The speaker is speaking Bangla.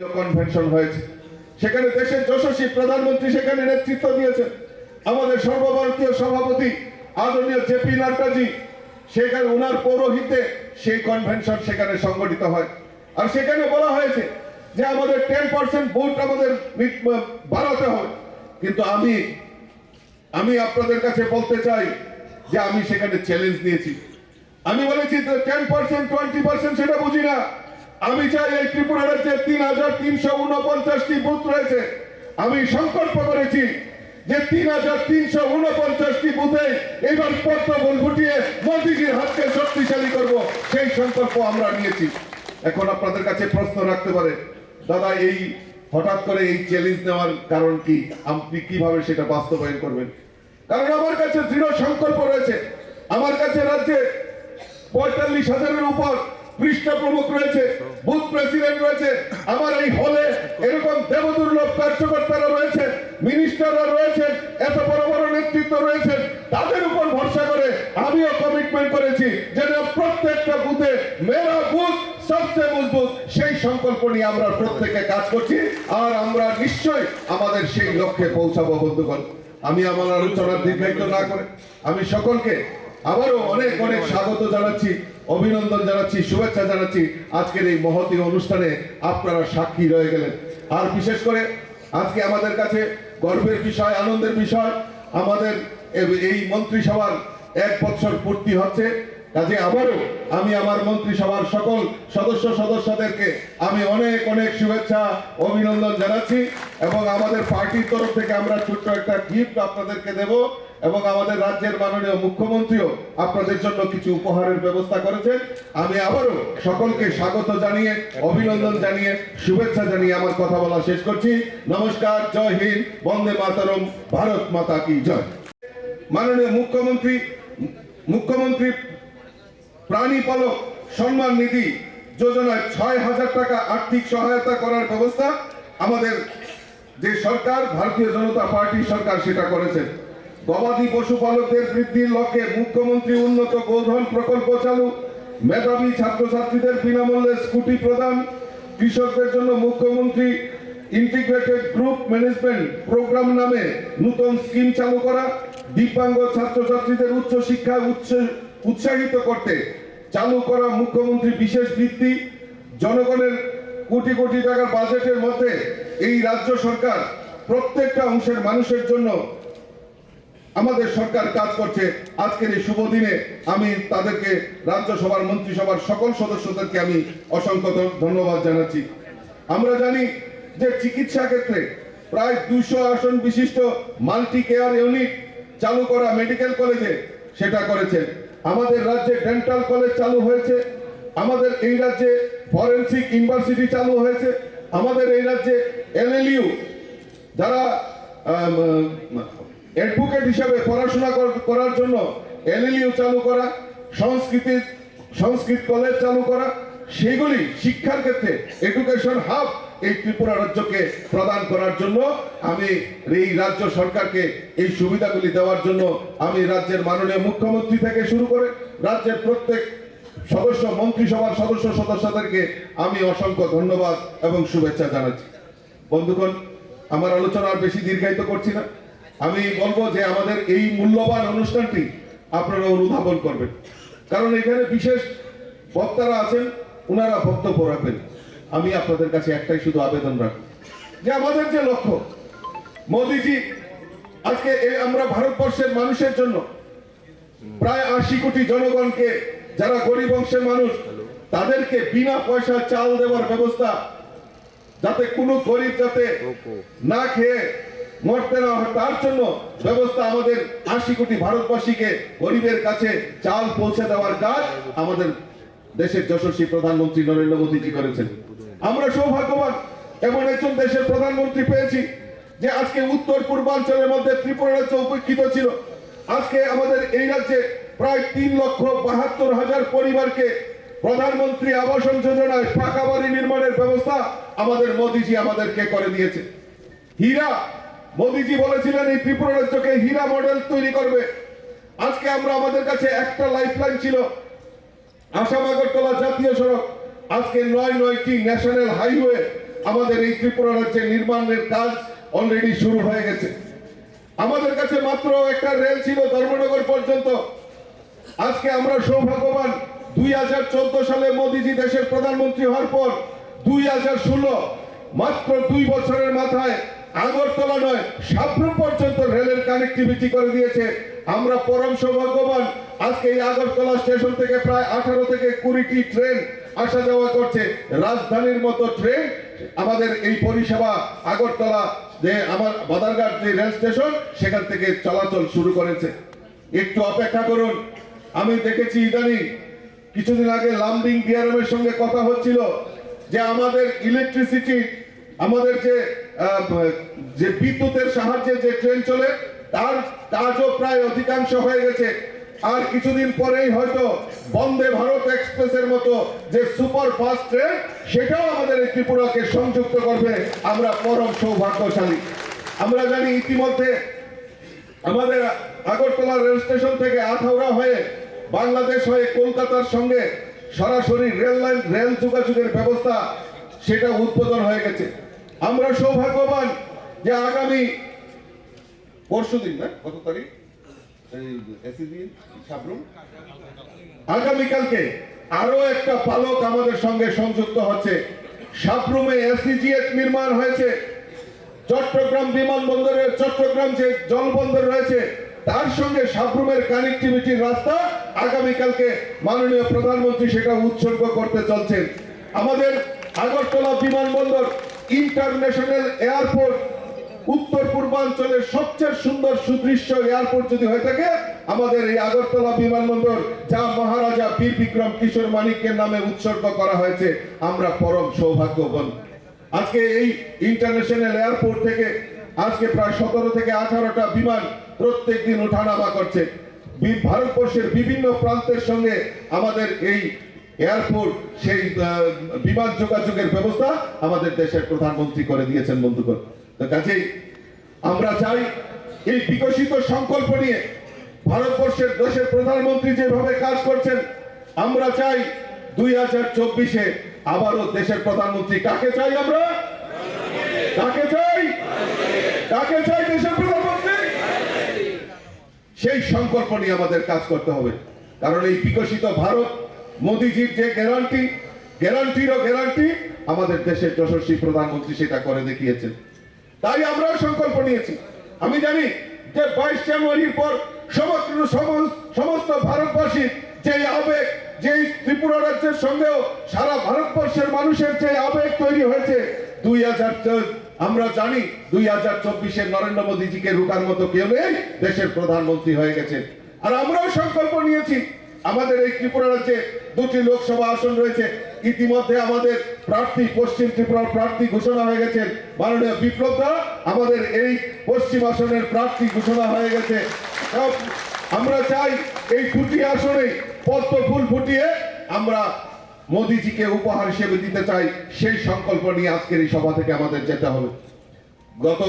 কনভেনশন হয়েছে। সেখানে দেশের যশস্বী প্রধানমন্ত্রী সেখানে নেতৃত্ব দিয়েছেন। আমাদের সর্বভারতীয় সভাপতি আদরণীয় জেপি নাড্ডাজি, সেখানে ওনার পৌরোহিতে সেই কনভেনশন সেখানে সংগঠিত হয়। আর সেখানে বলা হয়েছে যে আমাদের টেন পার্সেন্ট ভোট আমাদের বাড়াতে হবে। কিন্তু আমি আমি আপনাদের কাছে বলতে চাই যে আমি সেখানে চ্যালেঞ্জ নিয়েছি। আমি বলেছি টেন পার্সেন্ট টোয়েন্টি পার্সেন্ট সেটা বুঝি না। আমি চাই এই ত্রিপুরা রাজ্যে তিন হাজার তিনশো উনপঞ্চাশটি বুথ রয়েছে। আমি সংকল্প করেছি যে তিন হাজার তিনশো উনপঞ্চাশটি বুথে এবার পদ্ম বল ফুটিয়ে মোদিজির হাতকে শক্তিশালী করব, সেই সংকল্প আমরা নিয়েছি। এখন আপনাদের কাছে প্রশ্ন রাখতে পারে, দাদা, এই হঠাৎ করে এই চ্যালেঞ্জ নেওয়ার কারণ কি? আপনি কীভাবে সেটা বাস্তবায়ন করবেন? কারণ আমার কাছে দৃঢ় সংকল্প রয়েছে। আমার কাছে রাজ্যে পঁয়তাল্লিশ হাজারের উপর পৃষ্ঠ প্রমুখ রয়েছে বুথ প্রেসিডেন্ট রয়েছে, আমার এই হলে এরকম দেবদুর্লভ কার্যকর্তারা রয়েছে মিনিস্টাররা রয়েছেন, এত বড় বড় নেতৃত্ব রয়েছেন, তাদের উপর ভরসা করে আমিও কমিটমেন্ট করেছি যেন প্রত্যেকটা বুথে মেরা বুথ সবচেয়ে মজবুত, সেই সংকল্প নিয়ে আমরা প্রত্যেকে কাজ করছি, আর আমরা নিশ্চয়ই আমাদের সেই লক্ষ্যে পৌঁছাবো, বন্ধুগণ। আমি আমার আলোচনার দীর্ঘায়িত না করে, আমি সকলকে আবারও অনেক অনেক স্বাগত জানাচ্ছি। অভিনন্দন জানাচ্ছি, শুভেচ্ছা জানাচ্ছি আজকের এই মহতী অনুষ্ঠানে আপনারা সাক্ষী রয়ে গেলেন। আর বিশেষ করে আজকে আমাদের কাছে গর্বের বিষয়, আনন্দের বিষয়, আমাদের এই মন্ত্রিসভার এক বছর পূর্তি হচ্ছে। কাজে আবারও আমি আমার মন্ত্রিসভার সকল সদস্য সদস্যদেরকে আমি অনেক অনেক শুভেচ্ছা, অভিনন্দন জানাচ্ছি এবং আমাদের পার্টির তরফ থেকে আমরা ছোট্ট একটা গিফট আপনাদেরকে দেব। এবং আমাদের রাজ্যের মাননীয় মুখ্যমন্ত্রীও আপনাদের জন্য কিছু উপহারের ব্যবস্থা করেছেন। আমি আবারও সকলকে স্বাগত জানিয়ে, অভিনন্দন জানিয়ে, শুভেচ্ছা জানিয়ে আমার কথা বলা শেষ করছি। নমস্কার, জয় হিন্দ, বন্দে মাতারম, ভারত মাতা কি জয়। মাননীয় মুখ্যমন্ত্রী মুখ্যমন্ত্রী প্রাণী পালক সম্মান নিধি যোজনায় ছয় হাজার টাকা আর্থিক সহায়তা করার ব্যবস্থা আমাদের যে সরকার, ভারতীয় জনতা পার্টি সরকার সেটা করেছে গবাদি পশুপালকদের বৃদ্ধির লক্ষ্যে মুখ্যমন্ত্রী উন্নত গোধন প্রকল্প চালু। মেধাবী ছাত্রছাত্রীদের বিনামূল্যে স্কুটি প্রদান। কৃষকদের জন্য মুখ্যমন্ত্রী ইন্টিগ্রেটেড গ্রুপ ম্যানেজমেন্ট প্রোগ্রাম নামে নতুন স্কিম চালু করা। দিব্যাঙ্গ ছাত্রছাত্রীদের উচ্চ শিক্ষায় উৎসাহিত করতে চালু করা মুখ্যমন্ত্রী বিশেষ বৃত্তি জনগণের কোটি কোটি টাকার বাজেটের মধ্যে এই রাজ্য সরকার প্রত্যেকটা অংশের মানুষের জন্য আমাদের সরকার কাজ করছে। আজকের এই শুভ দিনে আমি তাদেরকে রাজ্যসভার, মন্ত্রিসভার সকল সদস্যদেরকে আমি অসংখ্য ধন্যবাদ জানাচ্ছি। আমরা জানি যে চিকিৎসা ক্ষেত্রে প্রায় দুশো আসন বিশিষ্ট মাল্টি কেয়ার ইউনিট চালু করা মেডিকেল কলেজে সেটা করেছে আমাদের রাজ্যে ডেন্টাল কলেজ চালু হয়েছে। আমাদের এই রাজ্যে ফরেন্সিক ইউনিভার্সিটি চালু হয়েছে। আমাদের এই রাজ্যে এলএলইউ যারা অ্যাডভোকেট হিসাবে পড়াশোনা করার জন্য এলএলইউ চালু করা সংস্কৃতির সংস্কৃত কলেজ চালু করা, সেগুলি শিক্ষার ক্ষেত্রে এডুকেশন হাব এই ত্রিপুরা রাজ্যকে প্রদান করার জন্য আমি এই রাজ্য সরকারকে এই সুবিধাগুলি দেওয়ার জন্য আমি রাজ্যের মাননীয় মুখ্যমন্ত্রী থেকে শুরু করে রাজ্যের প্রত্যেক সদস্য, মন্ত্রিসভার সদস্য, সদস্যদেরকে আমি অসংখ্য ধন্যবাদ এবং শুভেচ্ছা জানাচ্ছি। বন্ধুগণ, আমার আলোচনা আর বেশি দীর্ঘায়িত করছি না। আমি বলব যে আমাদের এই মূল্যবান অনুষ্ঠানটি আপনারা অনুধাবন করবেন। কারণ এখানে বিশেষ বক্তারা আছেন ওনারা বক্তব্য রাখবেন। আমি আপনাদের কাছে একটাই শুধু আবেদন রাখব যে আমাদের যে লক্ষ্য, মোদিজি, আজকে আমরা ভারতবর্ষের মানুষের জন্য প্রায় আশি কোটি জনগণকে, যারা গরিব অংশের মানুষ, তাদেরকে বিনা পয়সা চাল দেওয়ার ব্যবস্থা যাতে কোনো গরিব যাতে না খেয়ে মরতে না তার জন্য ব্যবস্থা আমাদের আশি কোটি ভারতবাসীকে গরিবের কাছে চাল পৌঁছে দেওয়ার কাজ আমাদের দেশের যশস্বী প্রধানমন্ত্রী নরেন্দ্র মোদীজি করেছেন। আমরা সৌভাগ্যবান এমন একজন দেশের প্রধানমন্ত্রী পেয়েছি যে আজকে উত্তর পূর্বাঞ্চলের মধ্যে ত্রিপুরা রাজ্য উপেক্ষিত ছিল। আজকে আমাদের এই রাজ্যে প্রায় তিন লক্ষ বাহাত্তর হাজার পরিবারকে প্রধানমন্ত্রী আবাসন যোজনায় পাকা বাড়ি নির্মাণের ব্যবস্থা আমাদের মোদিজি আমাদেরকে করে দিয়েছে। হীরা মোদিজি বলেছিলেন, এই ত্রিপুরা রাজ্যকে হীরা মডেল তৈরি করবে। আজকে আমরা আমাদের কাছে একটা লাইফলাইন ছিল। আসাম আগরতলা জাতীয় সড়ক। আজকে নয় নয়টি ন্যাশনাল হাইওয়ে আমাদের এই ত্রিপুরা রাজ্যে নির্মাণের কাজ অলরেডি শুরু হয়ে গেছে। আমাদের কাছে মাত্র একটা রেল ছিল ধর্মনগর পর্যন্ত। আজকে আমরা সৌভাগ্যবান দুই হাজার চোদ্দ সালে মোদীজি দেশের প্রধানমন্ত্রী হওয়ার পর দুই হাজার ষোলো, মাত্র দুই বছরের মাথায় আগরতলা নয় সাবরুম পর্যন্ত রেলের কানেক্টিভিটি করে দিয়েছে। আমরা পরম সৌভাগ্যবান। আজকে এই আগরতলা স্টেশন থেকে প্রায় আঠারো থেকে কুড়িটি ট্রেন আসা যাওয়া করছে। রাজধানীর মতো ট্রেন আমাদের এই পরিষেবা আগরতলা যে আমার বাদারঘাট যে রেল স্টেশন, সেখান থেকে চলাচল শুরু করেছে। একটু অপেক্ষা করুন। আমি দেখেছি ইদানিং কিছুদিন আগে লামডিং ডিআরএমের সঙ্গে কথা হচ্ছিল যে আমাদের ইলেকট্রিসিটি আমাদের যে যে বিদ্যুতের সাহায্যে যে ট্রেন চলে, তার কাজও প্রায় অধিকাংশ হয়ে গেছে। আর কিছুদিন পরেই হয়তো বন্দে ভারত এক্সপ্রেসের মতো যে সুপার ফাস্ট ট্রেন, সেটাও আমাদের এই ত্রিপুরাকে সংযুক্ত করবে। আমরা পরম সৌভাগ্যশালী। আমরা জানি ইতিমধ্যে আমাদের আগরতলা রেল স্টেশন থেকে আখাউড়া হয়ে বাংলাদেশ হয়ে কলকাতার সঙ্গে সরাসরি রেল লাইন, রেল যোগাযোগের ব্যবস্থা, সেটা উদ্বোধন হয়ে গেছে। আমরা সৌভাগ্যবান যে আগামী পরশু দিন না কত তারিখ? আগামীকালকে আরও একটা পালক আমাদের সঙ্গে সংযুক্ত হচ্ছে। সাবরুমে এসিজিএস নির্মাণ হয়েছে। চট্টগ্রাম বিমানবন্দরের চট্টগ্রাম যে জলবন্দর রয়েছে, তার সঙ্গে সাবরুমের কানেক্টিভিটির রাস্তা আগামীকালকে মাননীয় প্রধানমন্ত্রী সেটা উৎসর্গ করতে চলছেন। আমাদের আগরতলা বিমানবন্দর ইন্টারন্যাশনাল এয়ারপোর্ট উত্তর পূর্বাঞ্চলের সবচেয়ে সুন্দর সুদৃশ্য এয়ারপোর্ট যদি হয়ে থাকে, আমাদের এই আগরতলা বিমানবন্দর, যা মহারাজা বীর বিক্রম কিশোর মানিকের নামে উৎসর্গ করা হয়েছে, আমরা পরম সৌভাগ্যবান। আজকে এই ইন্টারন্যাশনাল এয়ারপোর্ট থেকে আজকে প্রায় সতেরো থেকে আঠারোটা বিমান প্রত্যেক দিন ওঠানামা করছে ভারতবর্ষের বিভিন্ন প্রান্তের সঙ্গে আমাদের এই এয়ারপোর্ট, সেই বিমান যোগাযোগের ব্যবস্থা আমাদের দেশের প্রধানমন্ত্রী করে দিয়েছেন, বন্ধুগণ। কাজেই আমরা চাই এই বিকশিত সংকল্প নিয়ে ভারতবর্ষের দেশের প্রধানমন্ত্রী যেভাবে কাজ করছেন, আমরা চাই দুই হাজার চব্বিশে আবারও দেশের প্রধানমন্ত্রী কাকে চাই আমরা? কাকে চাই? কাকে চাই দেশের প্রধানমন্ত্রী? সেই সংকল্প নিয়ে আমাদের কাজ করতে হবে। কারণ এই বিকশিত ভারত মোদিজির যে গ্যারান্টি গ্যারান্টিরও গ্যারান্টি আমাদের দেশের যশস্বী প্রধানমন্ত্রী সেটা করে দেখিয়েছেন। তাই আমরাও সংকল্প নিয়েছি। আমি জানি যে বাইশ জানুয়ারির পর সমগ্র সমস্ত ভারতবাসীর যে আবেগ, যে ত্রিপুরা রাজ্যের সঙ্গেও সারা ভারতবর্ষের মানুষের যে আবেগ তৈরি হয়েছে, দুই হাজার আমরা জানি দুই হাজার চব্বিশে নরেন্দ্র মোদীজিকে রুকার মতো কেউ নেই, দেশের প্রধানমন্ত্রী হয়ে গেছে আর আমরাও সংকল্প নিয়েছি, আমাদের এই ত্রিপুরা রাজ্যে দুটি লোকসভা আসন রয়েছে। ইতিমধ্যে আমাদের প্রার্থী, পশ্চিম ত্রিপুরার প্রার্থী ঘোষণা হয়ে গেছেন মাননীয় বিপ্লব দা আমাদের এই পশ্চিম আসনের প্রার্থী ঘোষণা হয়ে গেছে। আমরা চাই এই দুটি আসনে পদ্ম ফুল ফুটিয়ে আমরা মোদিজিকে উপহার হিসেবে দিতে চাই। সেই সংকল্প নিয়ে আজকের এই সভা থেকে আমাদের যেতে হবে। গত